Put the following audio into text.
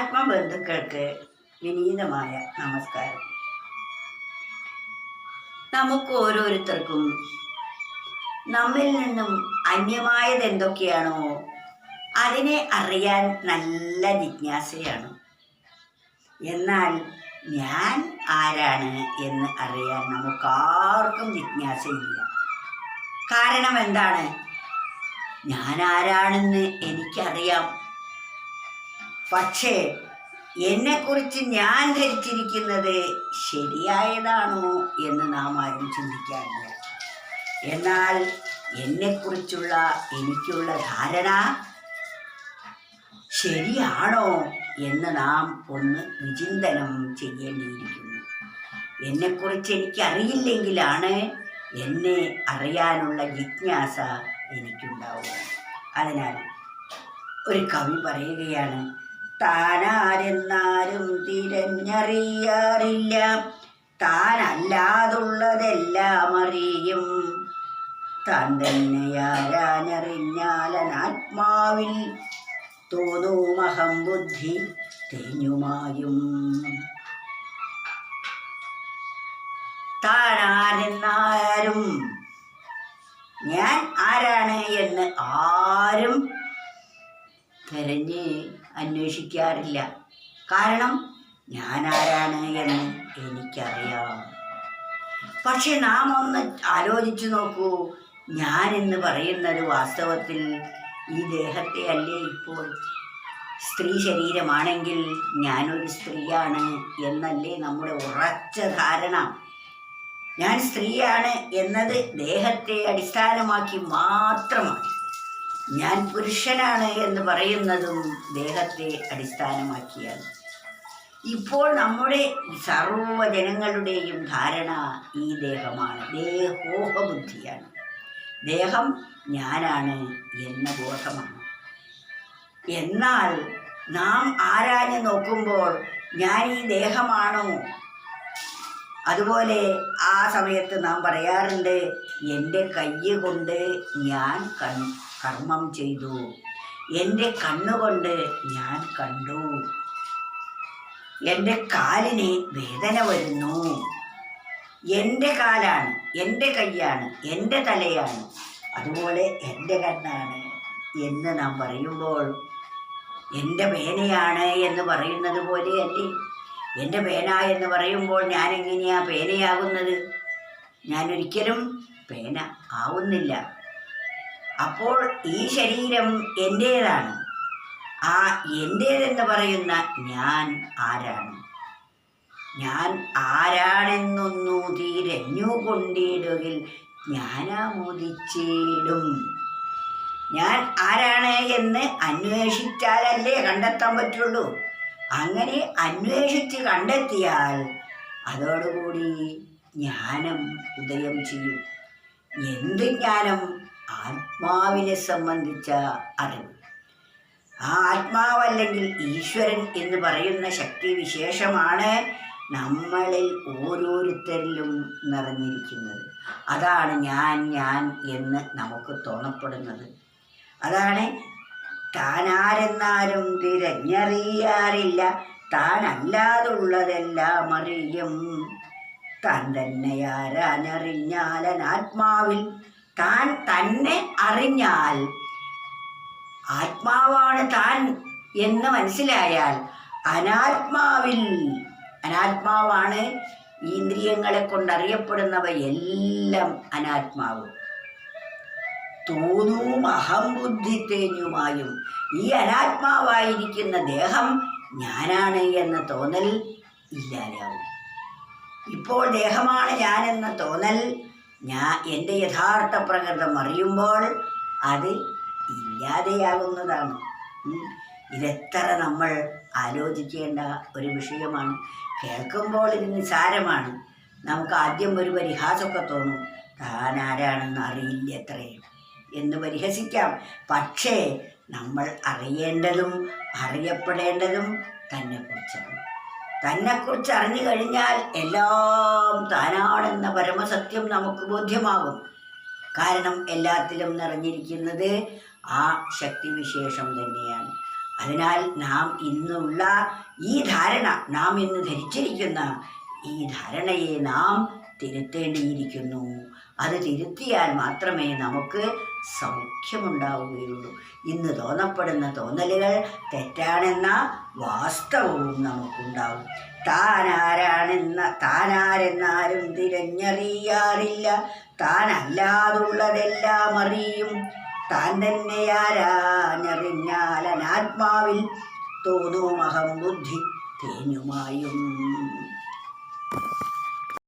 ആത്മബന്ധുക്കൾക്ക് വിനീതമായ നമസ്കാരം. നമുക്ക് ഓരോരുത്തർക്കും നമ്മിൽ നിന്നും അന്യമായത് എന്തൊക്കെയാണോ അതിനെ അറിയാൻ നല്ല ജിജ്ഞാസയാണ്. എന്നാൽ ഞാൻ ആരാണ് എന്ന് അറിയാൻ നമുക്കാർക്കും ജിജ്ഞാസയില്ല. കാരണം എന്താണ്? ഞാൻ ആരാണെന്ന് എനിക്കറിയാം. പക്ഷേ എന്നെക്കുറിച്ച് ഞാൻ ധരിച്ചിരിക്കുന്നത് ശരിയായതാണോ എന്ന് നാം ആരും ചിന്തിക്കാറില്ല. എന്നാൽ എന്നെക്കുറിച്ചുള്ള എനിക്കുള്ള ധാരണ ശരിയാണോ എന്ന് നാം ഒന്ന് വിചിന്തനം ചെയ്യേണ്ടിയിരിക്കുന്നു. എന്നെക്കുറിച്ച് എനിക്കറിയില്ലെങ്കിലാണ് എന്നെ അറിയാനുള്ള ജിജ്ഞാസ എനിക്കുണ്ടാവുക. അതിനാൽ ഒരു കവി പറയുകയാണ് താനാരെന്നാരും തിരഞ്ഞറിയാറില്ല. താനല്ലാതുള്ളതെല്ലാം അറിയും. താൻ തന്നെയാരാഞ്ഞറിഞ്ഞാലനാത്മാവിൽ തോന്നുമഹം ബുദ്ധി തേഞ്ഞുമായും. താനാരെന്നാരും ഞാൻ ആരാണ് എന്ന് ആരും തിരഞ്ഞ് അന്വേഷിക്കാറില്ല. കാരണം ഞാൻ ആരാണ് എന്ന് എനിക്കറിയാം. പക്ഷെ നാം ഒന്ന് ആലോചിച്ചു നോക്കൂ. ഞാൻ എന്ന് പറയുന്നത് വാസ്തവത്തിൽ ഈ ദേഹത്തെ അല്ലേ ഇപ്പോൾ? സ്ത്രീ ശരീരമാണെങ്കിൽ ഞാനൊരു സ്ത്രീയാണ് എന്നല്ലേ നമ്മുടെ ഉറച്ച ധാരണ. ഞാൻ സ്ത്രീയാണ് എന്നത് ദേഹത്തെ അടിസ്ഥാനമാക്കി മാത്രമാണ്. ഞാൻ പുരുഷനാണ് എന്ന് പറയുന്നതും ദേഹത്തെ അടിസ്ഥാനമാക്കിയാണ്. ഇപ്പോൾ നമ്മുടെ സർവ ജനങ്ങളുടെയും ധാരണ ഈ ദേഹമാണ്. ദേഹോഹബുദ്ധിയാണ്. ദേഹം ഞാനാണ് എന്ന ബോധമാണ്. എന്നാൽ നാം ആരാഞ്ഞ് നോക്കുമ്പോൾ ഞാൻ ഈ ദേഹമാണോ? അതുപോലെ ആ സമയത്ത് നാം പറയാറുണ്ട് എന്റെ കയ്യ് കൊണ്ട് ഞാൻ കൺ കർമ്മം ചെയ്തു. എന്റെ കണ്ണുകൊണ്ട് ഞാൻ കണ്ടു. എന്റെ കാലിന് വേദന വരുന്നു. എന്റെ കാലാണ് എന്റെ കൈയാണ് എന്റെ തലയാണ് അതുപോലെ എന്റെ കണ്ണാണ് എന്ന് നാം പറയുമ്പോൾ എന്റെ പേനയാണ് എന്ന് പറയുന്നത് പോലെ അല്ലേ? എന്റെ പേന എന്ന് പറയുമ്പോൾ ഞാൻ എങ്ങനെയാ പേനയാകുന്നത്? ഞാനൊരിക്കലും പേന ആവുന്നില്ല. അപ്പോൾ ഈ ശരീരം എന്റേതാണ് ആ എന്റേതെന്ന് പറയുന്ന ഞാൻ ആരാണ്? ഞാൻ ആരാണെന്നൊന്നു തിരഞ്ഞു കൊണ്ടിടുകിൽ ജ്ഞാനമുദിച്ചിടും. ഞാൻ ആരാണ് എന്ന് അന്വേഷിച്ചാലല്ലേ കണ്ടെത്താൻ പറ്റുള്ളൂ. അങ്ങനെ അന്വേഷിച്ച് കണ്ടെത്തിയാൽ അതോടുകൂടി ജ്ഞാനം ഉദയം ചെയ്യും. എന്ത് ജ്ഞാനം? ആത്മാവിനെ സംബന്ധിച്ച അറിവ്. ആ ആത്മാവല്ലെങ്കിൽ ഈശ്വരൻ എന്ന് പറയുന്ന ശക്തി വിശേഷമാണ് നമ്മളിൽ ഓരോരുത്തരിലും നിറഞ്ഞിരിക്കുന്നത്. അതാണ് ഞാൻ ഞാൻ എന്ന് നമുക്ക് തോന്നപ്പെടുന്നത്. അതാണ് താനാരെന്നാരും തിരഞ്ഞറിയാറില്ല. താൻ അല്ലാതുള്ളതെല്ലാം അറിയും. താൻ തന്നെയാരാനറിഞ്ഞാലൻ ആത്മാവിൽ താൻ തന്നെ അറിഞ്ഞാൽ ആത്മാവാണ് താൻ എന്ന് മനസ്സിലായാൽ അനാത്മാവിൽ അനാത്മാവാണ് ഇന്ദ്രിയങ്ങളെ കൊണ്ടറിയപ്പെടുന്നവയെല്ലാം അനാത്മാവ്. തോന്നും അഹംബുദ്ധി തേഞ്ഞുമായും ഈ അനാത്മാവായിരിക്കുന്ന ദേഹം ഞാനാണ് എന്ന തോന്നൽ ഇല്ലാതാവും ഇപ്പോൾ ദേഹമാണ് ഞാനെന്ന തോന്നൽ ഞാൻ എന്റെ യഥാർത്ഥ പ്രകൃതം അറിയുമ്പോൾ അത് ഇല്ലാതെയാകുന്നതാണ്. ഇതെത്ര നമ്മൾ ആലോചിക്കേണ്ട ഒരു വിഷയമാണ്. കേൾക്കുമ്പോൾ ഇത് നിസാരമാണ് നമുക്ക് ആദ്യം ഒരു പരിഹാസമൊക്കെ തോന്നും. താൻ ആരാണെന്ന് അറിയില്ല എത്രയും എന്ന് പരിഹസിക്കാം. പക്ഷേ നമ്മൾ അറിയേണ്ടതും അറിയപ്പെടേണ്ടതും തന്നെക്കുറിച്ചാണ് തന്നെക്കുറിച്ച് അറിഞ്ഞു കഴിഞ്ഞാൽ എല്ലാം താനാണെന്ന പരമസത്യം നമുക്ക് ബോധ്യമാകും. കാരണം എല്ലാത്തിലും നിറഞ്ഞിരിക്കുന്നത് ആ ശക്തിവിശേഷം തന്നെയാണ്. അതിനാൽ നാം ഇന്നുള്ള ഈ ധാരണ നാം ഇന്ന് ധരിച്ചിരിക്കുന്ന ഈ ധാരണയെ നാം തിരുത്തേണ്ടിയിരിക്കുന്നു. അത് തിരുത്തിയാൽ മാത്രമേ നമുക്ക് സൗഖ്യമുണ്ടാവുകയുള്ളൂ. ഇന്ന് തോന്നപ്പെടുന്ന തോന്നലുകൾ തെറ്റാണെന്ന വാസ്തവവും നമുക്കുണ്ടാവും താനാരാണെന്ന താനാരെന്നാരും തിരഞ്ഞറിയാറില്ല. താനല്ലാതുള്ളതെല്ലാം അറിയും. താൻ തന്നെയാരാഞ്ഞറിഞ്ഞാൽ അനാത്മാവിൽ തോന്നുമഹം ബുദ്ധി തേനുമായും